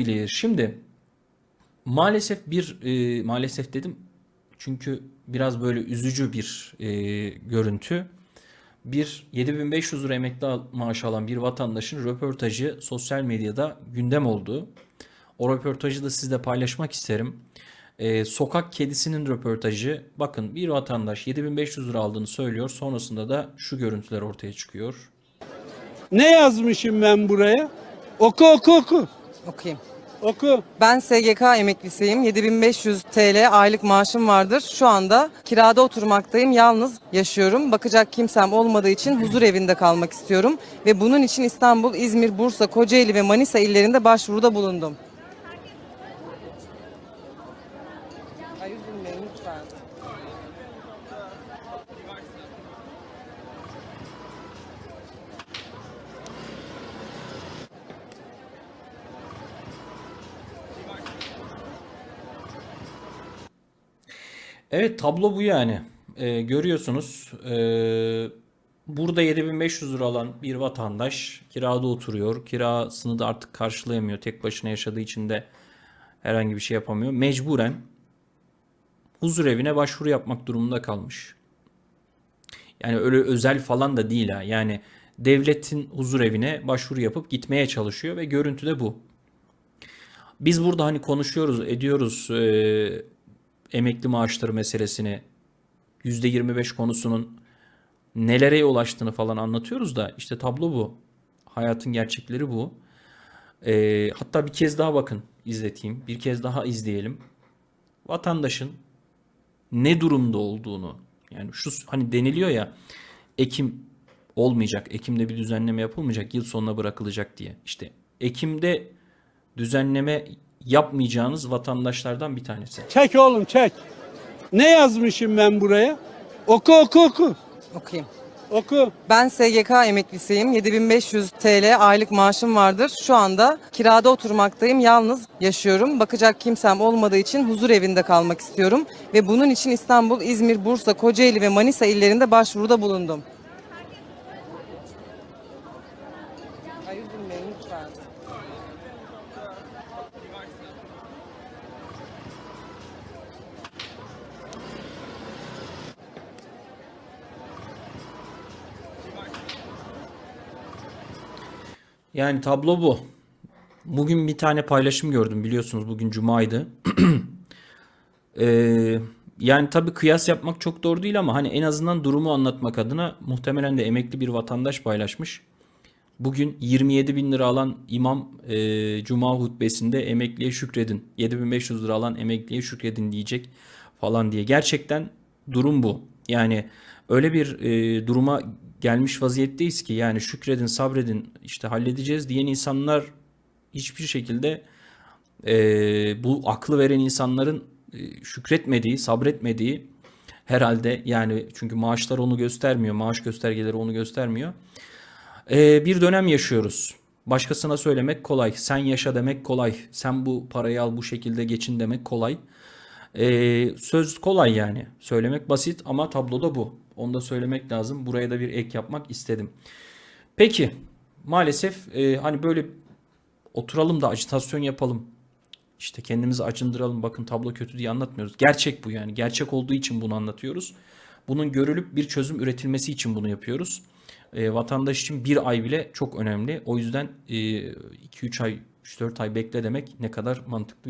bilir. Şimdi maalesef bir e, maalesef dedim çünkü biraz böyle üzücü bir e, görüntü. Bir 7500 lira emekli maaşı alan bir vatandaşın röportajı sosyal medyada gündem oldu. O röportajı da sizle paylaşmak isterim. E, sokak kedisinin röportajı. Bakın bir vatandaş 7500 lira aldığını söylüyor. Sonrasında da şu görüntüler ortaya çıkıyor. Ne yazmışım ben buraya? Oku oku oku. Okuyayım. Oku. Ben SGK emeklisiyim. 7500 TL aylık maaşım vardır. Şu anda kirada oturmaktayım. Yalnız yaşıyorum. Bakacak kimsem olmadığı için huzur evinde kalmak istiyorum. Ve bunun için İstanbul, İzmir, Bursa, Kocaeli ve Manisa illerinde başvuruda bulundum. Ay üzülmeyin lütfen. Evet tablo bu yani. Ee, görüyorsunuz. ee, burada 7500 lira alan bir vatandaş kirada oturuyor. Kirasını da artık karşılayamıyor. Tek başına yaşadığı için de herhangi bir şey yapamıyor. Mecburen huzur evine başvuru yapmak durumunda kalmış. Yani öyle özel falan da değil ha. Yani devletin huzur evine başvuru yapıp gitmeye çalışıyor ve görüntü de bu. Biz burada hani konuşuyoruz, ediyoruz ee, emekli maaşları meselesini, %25 konusunun nelere ulaştığını falan anlatıyoruz da işte tablo bu. Hayatın gerçekleri bu. Ee, hatta bir kez daha bakın izleteyim. Bir kez daha izleyelim. Vatandaşın ne durumda olduğunu yani şu hani deniliyor ya Ekim olmayacak. Ekim'de bir düzenleme yapılmayacak. Yıl sonuna bırakılacak diye. İşte Ekim'de düzenleme yapmayacağınız vatandaşlardan bir tanesi. Çek oğlum çek. Ne yazmışım ben buraya? Oku oku oku. Okuyayım. Oku. Ben SGK emeklisiyim. 7500 TL aylık maaşım vardır. Şu anda kirada oturmaktayım. Yalnız yaşıyorum. Bakacak kimsem olmadığı için huzur evinde kalmak istiyorum. Ve bunun için İstanbul, İzmir, Bursa, Kocaeli ve Manisa illerinde başvuruda bulundum. Yani tablo bu. Bugün bir tane paylaşım gördüm biliyorsunuz bugün cumaydı. Ee, yani tabii kıyas yapmak çok doğru değil ama hani en azından durumu anlatmak adına muhtemelen de emekli bir vatandaş paylaşmış. Bugün 27 bin lira alan imam e, cuma hutbesinde emekliye şükredin. 7500 lira alan emekliye şükredin diyecek falan diye. Gerçekten durum bu. Yani öyle bir e, duruma gelmiş vaziyetteyiz ki yani şükredin sabredin işte halledeceğiz diyen insanlar hiçbir şekilde e, bu aklı veren insanların e, şükretmediği, sabretmediği herhalde yani çünkü maaşlar onu göstermiyor, maaş göstergeleri onu göstermiyor. E, bir dönem yaşıyoruz. Başkasına söylemek kolay, sen yaşa demek kolay, sen bu parayı al bu şekilde geçin demek kolay. E, söz kolay yani, söylemek basit ama tabloda bu. Onu da söylemek lazım. Buraya da bir ek yapmak istedim. Peki, maalesef e, hani böyle oturalım da ajitasyon yapalım. İşte kendimizi acındıralım. Bakın tablo kötü diye anlatmıyoruz. Gerçek bu yani. Gerçek olduğu için bunu anlatıyoruz. Bunun görülüp bir çözüm üretilmesi için bunu yapıyoruz. E, vatandaş için bir ay bile çok önemli. O yüzden 2-3 ay, 3-4 ay bekle demek ne kadar mantıklı